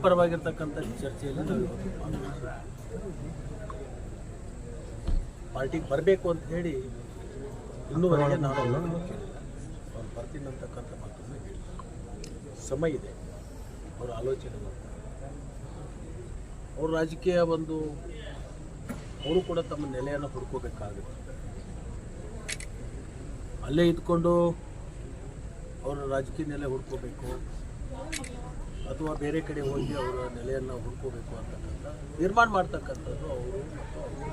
ಪರವಾಗಿರ್ತಕ್ಕಂಥ ಚರ್ಚೆಯಲ್ಲಿ ಪಾರ್ಟಿಗೆ ಬರಬೇಕು ಅಂತ ಹೇಳಿ ಇನ್ನೂವರೆಗೆ ನಾನು ಅವ್ರು ಬರ್ತೀನಿ ಅಂತಕ್ಕಂಥ ಮಾತನ್ನು ಹೇಳಿ ಸಮಯ ಇದೆ. ಅವರ ಆಲೋಚನೆ ಅವ್ರ ರಾಜಕೀಯ ಒಂದು ಅವರು ಕೂಡ ತಮ್ಮ ನೆಲೆಯನ್ನು ಹುಡ್ಕೋಬೇಕಾಗುತ್ತೆ. ಅಲ್ಲೇ ಇದ್ಕೊಂಡು ಅವರ ರಾಜಕೀಯ ನೆಲೆ ಹುಡ್ಕೋಬೇಕು. ಅಥವಾ ಬೇರೆ ಕಡೆ ಹೋಗಿ ಅವರ ನೆಲೆಯನ್ನು ಹುಡ್ಕೋಬೇಕು ಅಂತಕ್ಕಂಥ ನಿರ್ಮಾಣ ಮಾಡ್ತಕ್ಕಂಥದ್ದು ಅವರು ಮತ್ತು ಅವ್ರ.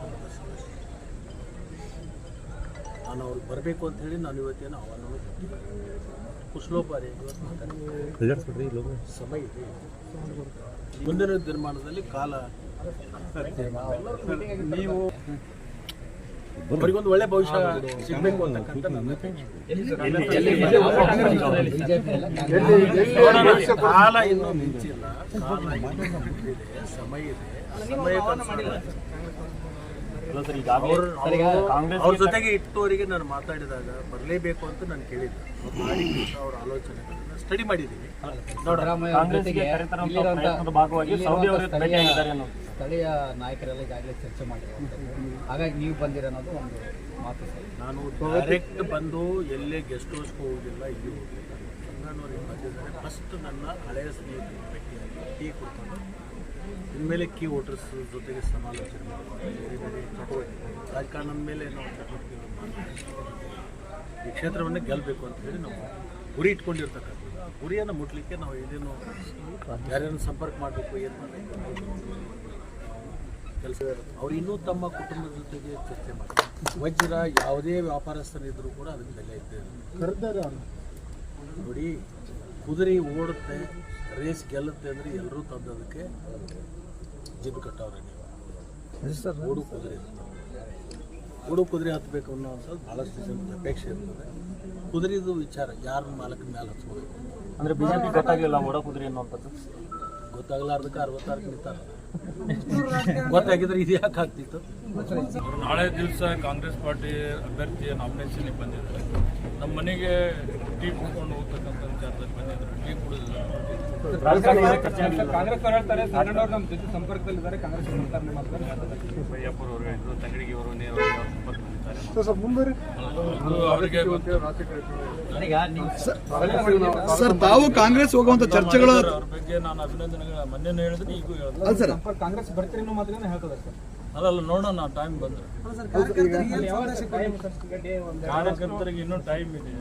ನಾನು ಅವ್ರಿಗೆ ಬರಬೇಕು ಅಂತ ಹೇಳಿ ನಾನು ಇವತ್ತೇನು ಅವನ ಕುಶಲೋಪಾರಿ. ಸಮಯ ಇದೆ ಮುಂದಿನ ನಿರ್ಮಾಣದಲ್ಲಿ ಕಾಲ ನೀವು ಅವರಿಗೊಂದು ಒಳ್ಳೆ ಭವಿಷ್ಯ ಸಿಗಬೇಕು ಅಂತಕ್ಕಂಥ ಕಾಲ ಇನ್ನೂ ನಿಂತಿಲ್ಲ ಸಮಯ ಇದೆ. ಅವ್ರ ಅವ್ರ ಜೊತೆಗೆ ಇಟ್ಟುವರಿಗೆ ನಾನು ಮಾತಾಡಿದಾಗ ಬರಲೇಬೇಕು ಅಂತ ನಾನು ಕೇಳಿದ್ದೆ. ಅವ್ರ ಆಲೋಚನೆಗಳನ್ನ ಸ್ಟಡಿ ಮಾಡಿದ್ದೀನಿ. ಸ್ಥಳೀಯ ನಾಯಕರೆಲ್ಲ ಈಗಾಗಲೇ ಚರ್ಚೆ ಮಾಡಿರುವಂಥದ್ದು. ಹಾಗಾಗಿ ನೀವು ಬಂದಿರೋದು ಒಂದು ಮಾತು ನಾನು ಡೈರೆಕ್ಟ್ ಬಂದು ಎಲ್ಲೇ ಗೆಸ್ಟ್ ಹೌಸ್ಗೆ ಹೋಗಿಲ್ಲ ಇಲ್ಲಿ ಹೋಗಿಲ್ಲ ಫಸ್ಟ್ ನನ್ನ ಹಳೆಯ ಸ್ನೇಹಿತರು ಭೇಟಿಯಾಗಿ ಇನ್ಮೇಲೆ ಕೀ ವೋಟರ್ಸ್ ಜೊತೆಗೆ ಸಮಾಲೋಚನೆ ಬೇರೆ ಬೇರೆ ರಾಜಕಾರಣದ ಮೇಲೆ ನಾವು ಚಟುವಟಿಕೆ ಈ ಕ್ಷೇತ್ರವನ್ನೇ ಗೆಲ್ಲಬೇಕು ಅಂತ ಹೇಳಿ ನಾವು ಗುರಿ ಇಟ್ಕೊಂಡಿರ್ತಕ್ಕಂಥ ಗುರಿಯನ್ನು ಮುಟ್ಲಿಕ್ಕೆ ನಾವು ಏನೇನು ಯಾರ್ಯಾರನ್ನು ಸಂಪರ್ಕ ಮಾಡಬೇಕು, ಏನು ಮಾಡಬೇಕು ಕೆಲಸ ಅವ್ರು ಇನ್ನೂ ತಮ್ಮ ಕುಟುಂಬದ ಜೊತೆಗೆ ಚರ್ಚೆ ಮಾಡ್ತಾರೆ. ವಜ್ರ ಯಾವುದೇ ವ್ಯಾಪಾರಸ್ಥರಿದ್ದರೂ ಕೂಡ ಅದಕ್ಕೆ ಬೆಲೆ ಇದ್ದೇ ಕರೆದಾರೆ ನೋಡಿ ಕುದುರೆ ಓಡುತ್ತೆ ರೇಸ್ ಗೆಲ್ಲುತ್ತೆ ಅಂದರೆ ಎಲ್ಲರೂ ತಂದದಕ್ಕೆ ಜಿದ್ದು ಕಟ್ಟವ್ರೆ ನೀವು. ಓಡು ಕುದುರೆ. ಓಡು ಕುದುರೆ ಹತ್ತಬೇಕು ಅನ್ನೋವಂಥದ್ದು ಭಾಳಷ್ಟು ಜನಕ್ಕೆ ಅಪೇಕ್ಷೆ ಇರ್ತದೆ. ಕುದುರೆದು ವಿಚಾರ ಯಾರ ಮಾಲಕನ ಮೇಲೆ ಹಚ್ಕೋಬೇಕು ಅಂದ್ರೆ ಬಿಜೆಪಿ ಗೊತ್ತಾಗಿಲ್ಲ ಓಡೋ ಕುದುರೆ ಅನ್ನೋಂಥದ್ದು ಗೊತ್ತಾಗಲಾರ್ದಕ್ಕೆ ಅರವತ್ತಾರು ನಿಂತಾರ ಗೊತ್ತಾಗಿದ್ರೆ ಇದು ಯಾಕೆ ಆಗ್ತಿತ್ತು ನಾಳೆ ದಿವಸ ಕಾಂಗ್ರೆಸ್ ಪಾರ್ಟಿ ಅಭ್ಯರ್ಥಿಯ ನಾಮಿನೇಷನ್ ಬಂದಿದ್ದಾರೆ. ನಮ್ಮ ಮನೆಗೆ ಟೀ ಕುಡ್ಕೊಂಡು ಹೋಗ್ತಕ್ಕಂಥ ವಿಚಾರದಲ್ಲಿ ಬಂದಿದ್ದಾರೆ. ಟೀ ಕುಡಿದಿಲ್ಲ. ಕಾಂಗ್ರೆಸ್ ಅವ್ರು ಹೇಳ್ತಾರೆ ಸಂಗಣ್ಣವ್ರು ನಮ್ಮ ಜೊತೆ ಸಂಪರ್ಕದಲ್ಲಿದ್ದಾರೆ ಕಾಂಗ್ರೆಸ್ ಬರ್ತಾರೆ ಮಾತ್ರ ಬೈಯಪ್ಪರು ಅವರು ಹೇಳಿದ್ರು ತಂಗಡಿಗೆ ಅವರು ನೇರವಾಗಿ ಅವ್ರ ಸಂಪರ್ಕ ಹೊಂದಿದ್ದಾರೆ ಮುಂದೆ. ಸರ್ ತಾವು ಕಾಂಗ್ರೆಸ್ ಹೋಗುವಂತ ಚರ್ಚೆಗಳು ಅವ್ರ ಬಗ್ಗೆ ನಾನು ಅಭಿನಂದನೆಗಳ. ಮೊನ್ನೆ ಹೇಳಿದ್ರೆ ಈಗೂ ಹೇಳಿದ್ರು ಸರ್. ಕಾಂಗ್ರೆಸ್ ಬರ್ತೀರಿ ಅನ್ನೋ ಸರ್. ಅಲ್ಲಲ್ಲ ನೋಡೋಣ ಟೈಮ್ ಬಂದ್ರೆ. ಕಾರ್ಯಕರ್ತರಿಗೆ ಇನ್ನೂ ಟೈಮ್ ಇದೆ.